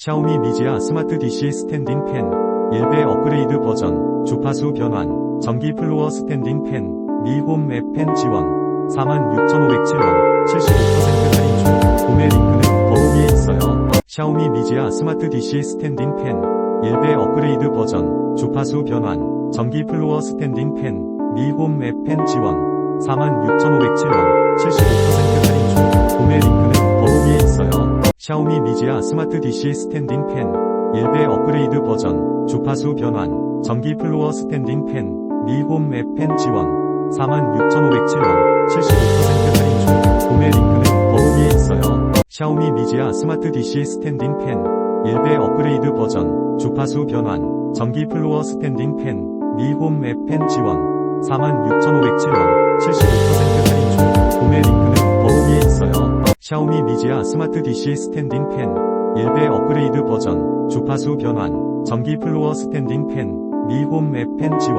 샤오미 미지아 스마트 DC 스탠딩 팬 1배 업그레이드 버전 주파수 변환 전기 플로어 스탠딩 팬 미홈 앱 팬 지원 46,507원 75% 할인 중 구매 링크는 더보기에 있어요. 샤오미 미지아 스마트 DC 스탠딩 팬 1배 업그레이드 버전 주파수 변환 전기 플로어 스탠딩 팬 미홈 앱 팬 지원 46,507원 샤오미 미지아 스마트 DC 스탠딩 팬 1배 업그레이드 버전 주파수 변환 전기 플로어 스탠딩 팬 미홈 앱 팬 지원 46,507원 75% 할인 중 구매 링크는 더보기에 있어요. 샤오미 미지아 스마트 DC 스탠딩 팬 1배 업그레이드 버전 주파수 변환 전기 플로어 스탠딩 팬 미홈 앱 팬 지원 46,507원 75% 샤오미 미지아 스마트 DC 스탠딩 팬 1배 업그레이드 버전 주파수 변환 전기 플로어 스탠딩 팬 미홈 앱 팬 지원